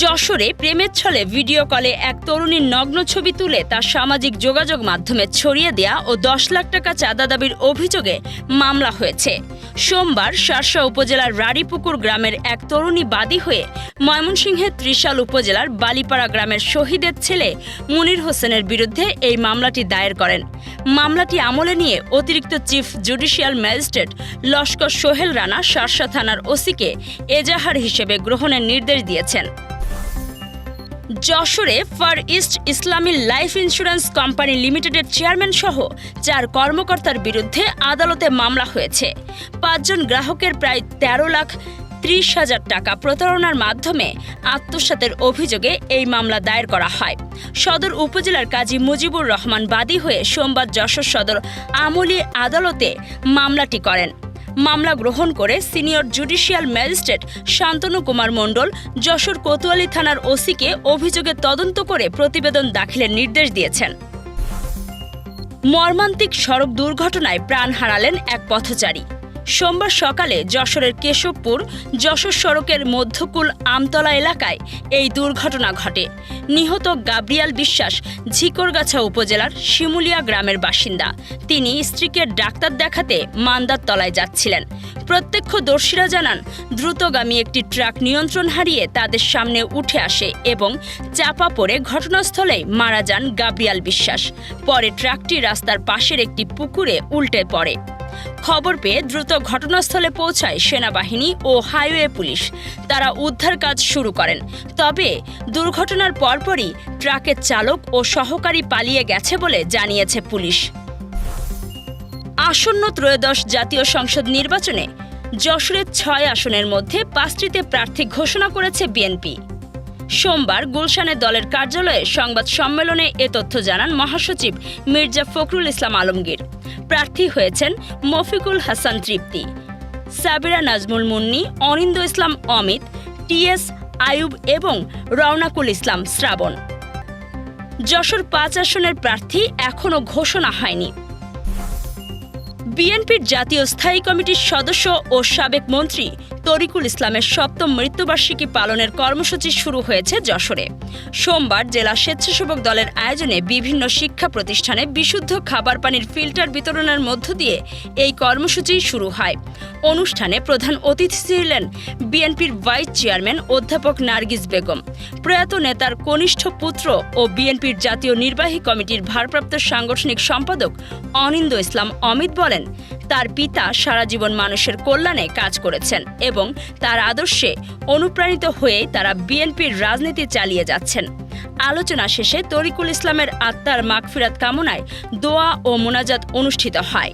যশোরে প্রেমের ছলে ভিডিও কলে এক তরুণীর নগ্ন ছবি তুলে তার সামাজিক যোগাযোগ মাধ্যমে ছড়িয়ে দেয়া ও দশ লাখ টাকা চাঁদা দাবির অভিযোগে মামলা হয়েছে। সোমবার শার্শা উপজেলার রাড়িপুকুর গ্রামের এক তরুণী বাদী হয়ে ময়মনসিংহের ত্রিশাল উপজেলার বালিপাড়া গ্রামের শহীদের ছেলে মুনির হোসেনের বিরুদ্ধে এই মামলাটি দায়ের করেন। মামলাটি আমলে নিয়ে অতিরিক্ত chief judicial magistrate Laskar Sohel Rana Sharsha থানার ওসিকে এজাহার হিসেবে গ্রহণের নির্দেশ দিয়েছেন। যশোরে Far East Islami Life Insurance Company লিমিটেডের চেয়ারম্যান সহ চার কর্মকর্তার বিরুদ্ধে আদালতে মামলা হয়েছে। পাঁচজন গ্রাহকের প্রায় তেরো লাখ ত্রিশ হাজার টাকা প্রতারণার মাধ্যমে আত্মসাতের অভিযোগে এই মামলা দায়ের করা হয়। সদর উপজেলার কাজী মুজিবুর রহমান বাদী হয়ে সোমবার যশোর সদর আমলি আদালতে মামলাটি করেন। মামলা গ্রহণ করে senior judicial magistrate Shantanu Kumar Mondal Jessore Kotwali থানার ওসিকে অভিযোগে তদন্ত করে প্রতিবেদন দাখিলের নির্দেশ দিয়েছেন। মর্মান্তিক সড়ক দুর্ঘটনায় প্রাণ হারালেন এক পথচারী। সোমবার সকালে যশোরের কেশবপুর যশোর সড়কের মধ্যকুল আমতলা এলাকায় এই দুর্ঘটনা ঘটে। নিহত গাব্রিয়াল বিশ্বাস ঝিকরগাছা উপজেলার শিমুলিয়া গ্রামের বাসিন্দা। তিনি স্ত্রীকে ডাক্তার দেখাতে মান্দার তলায় যাচ্ছিলেন। প্রত্যক্ষদর্শীরা জানান, দ্রুতগামী একটি ট্রাক নিয়ন্ত্রণ হারিয়ে তাদের সামনে উঠে আসে এবং চাপা পড়ে ঘটনাস্থলেই মারা যান গাব্রিয়াল বিশ্বাস। পরে ট্রাকটি রাস্তার পাশের একটি পুকুরে উল্টে পড়ে। খবর পেয়ে দ্রুত ঘটনাস্থলে পৌঁছায় সেনাবাহিনী ও হাইওয়ে পুলিশ। তারা উদ্ধার কাজ শুরু করেন। তবে দুর্ঘটনার পরপরই ট্রাকের চালক ও সহকারী পালিয়ে গেছে বলে জানিয়েছে পুলিশ। আসন্ন ত্রয়োদশ জাতীয় সংসদ নির্বাচনে যশোরের ছয় আসনের মধ্যে পাঁচটিতে প্রার্থী ঘোষণা করেছে বিএনপি। সোমবার গুলশানে দলের কার্যালয়ে সংবাদ সম্মেলনে এ তথ্য জানান মহাসচিব মির্জা ফখরুল ইসলাম আলমগীর। প্রার্থী হয়েছেন মফিকুল হাসান তৃপ্তি, সাবিরা নাজমুল মুন্নি, অনিন্দ ইসলাম অমিত টিএস আয়ুব এবং রওনাকুল ইসলাম শ্রাবণ। যশোর পাঁচ আসনের প্রার্থী এখনও ঘোষণা হয়নি। বিএনপির জাতীয় স্থায়ী কমিটির সদস্য ও সাবেক মন্ত্রী তরিকুল ইসলামের সপ্তম মৃত্যুবার্ষিকী পালনের কর্মসূচি শুরু হয়েছে যশোরে। সোমবার জেলা স্বেচ্ছাসেবক দলের আয়োজনে বিভিন্ন শিক্ষা প্রতিষ্ঠানে বিশুদ্ধ খাবার পানির ফিল্টার বিতরণের মধ্য দিয়ে এই কর্মসূচি শুরু হয়। অনুষ্ঠানে প্রধান অতিথি ছিলেন বিএনপির ভাইস চেয়ারম্যান অধ্যাপক নার্গিস বেগম। প্রয়াত নেতার কনিষ্ঠ পুত্র ও বিএনপির জাতীয় নির্বাহী কমিটির ভারপ্রাপ্ত সাংগঠনিক সম্পাদক অনিন্দ ইসলাম অমিত বলেন, তার পিতা সারা জীবন মানুষের কল্যাণে কাজ করেছেন এবং তার আদর্শে অনুপ্রাণিত হয়ে তারা বিএনপির রাজনীতি চালিয়ে যাচ্ছেন। আলোচনা শেষে তরিকুল ইসলামের আত্মার মাগফিরাত কামনায় দোয়া ও মোনাজাত অনুষ্ঠিত হয়।